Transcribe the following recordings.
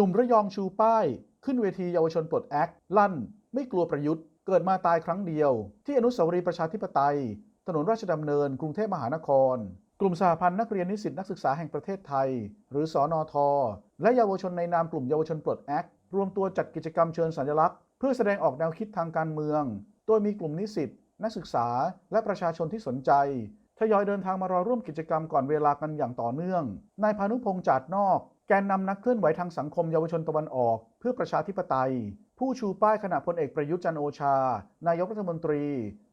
นุ่มระยองชูป้าย ขึ้นเวทีเยาวชนปลดแอคลั่น ไม่กลัวประยุทธ์ เกิดมาตายครั้งเดียว ที่อนุสาวรีย์ประชาธิปไตย ถนนราชดำเนิน กรุงเทพมหานคร กลุ่มสหพันธ์นักเรียนนิสิตนักศึกษาแห่งประเทศไทย หรือสอนอทและเยาวชนในนามกลุ่มเยาวชนปลดแอครวมตัวจัดกิจกรรมเชิญสัญลักษณ์ เพื่อแสดงออกแนวคิดทางการเมือง โดยมีกลุ่มนิสิตนักศึกษา และประชาชนที่สนใจทยอยเดินทางมารอร่วมกิจกรรมก่อนเวลากันอย่างต่อเนื่อง นายพานุพงษ์จาดนอก แกนนำนักเคลื่อนไหวทางสังคมเยาวชนตะวันออก เพื่อประชาธิปไตย ผู้ชูป้ายขณะพลเอกประยุทธ์จันโอชา นายกรัฐมนตรี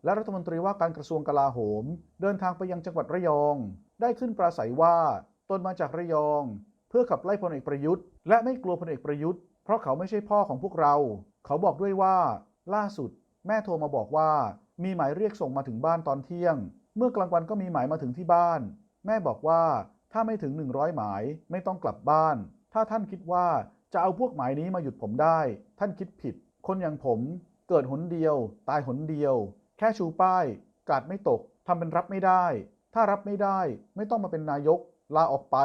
และรัฐมนตรีว่าการกระทรวงกลาโหม เดินทางไปยังจังหวัดระยอง ได้ขึ้นปราศัยว่าตนมาจากระยอง เพื่อขับไล่พลเอกประยุทธ์ และไม่กลัวพลเอกประยุทธ์ เพราะเขาไม่ใช่พ่อของพวกเรา เขาบอกด้วยว่า ล่าสุด แม่โทรมาบอกว่า มีหมายเรียกส่งมาถึงบ้านตอนเที่ยง เมื่อกลางวันก็มีหมายมาถึงที่บ้าน แม่บอกว่า ถ้าไม่ถึง 100 หมายไม่ต้องกลับบ้าน ถ้าท่านคิดว่าจะเอาพวกหมายนี้มาหยุดผมได้ ท่านคิดผิด คนอย่างผมเกิดหนเดียว ตายหนเดียว แค่ชูป้ายกาดไม่ตกทำเป็นรับไม่ได้ ถ้ารับไม่ได้ไม่ต้องมาเป็นนายก ลาออกไป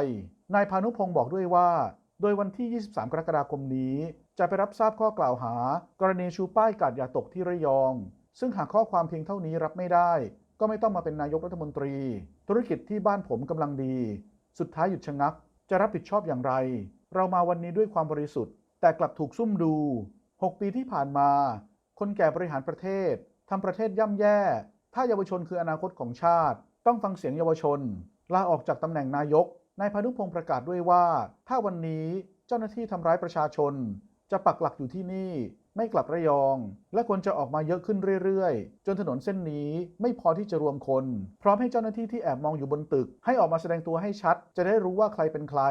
นายพานุพงศ์บอกด้วยว่า โดยวันที่ 23 กรกฎาคมนี้ จะไปรับทราบข้อกล่าวหา กรณีชูป้ายกาดอย่าตกที่ระยอง ซึ่งหากข้อความเพียงเท่านี้รับไม่ได้ ก็ไม่ต้องมาเป็นนายกรัฐมนตรี ธุรกิจที่บ้านผมกำลังดี สุดท้ายหยุดชะงัก จะรับผิดชอบอย่างไร เรามาวันนี้ด้วยความบริสุทธิ์ แต่กลับถูกซุ่มดู 6 ปีที่ผ่านมา คนแก่บริหารประเทศทำประเทศย่ำแย่ ถ้าเยาวชนคืออนาคตของชาติ ต้องฟังเสียงเยาวชน ลาออกจากตำแหน่งนายกนายพานุพงศ์ประกาศด้วยว่า ถ้าวันนี้เจ้าหน้าที่ทำร้ายประชาชน จะปักหลักอยู่ที่นี่ ไม่กลับระยอง และควรจะออกมาเยอะขึ้นเรื่อยๆ จนถนนเส้นนี้ไม่พอที่จะรวมคน พร้อมให้เจ้าหน้าที่ที่แอบมองอยู่บนตึก ให้ออกมาแสดงตัวให้ชัด จะได้รู้ว่าใครเป็นใคร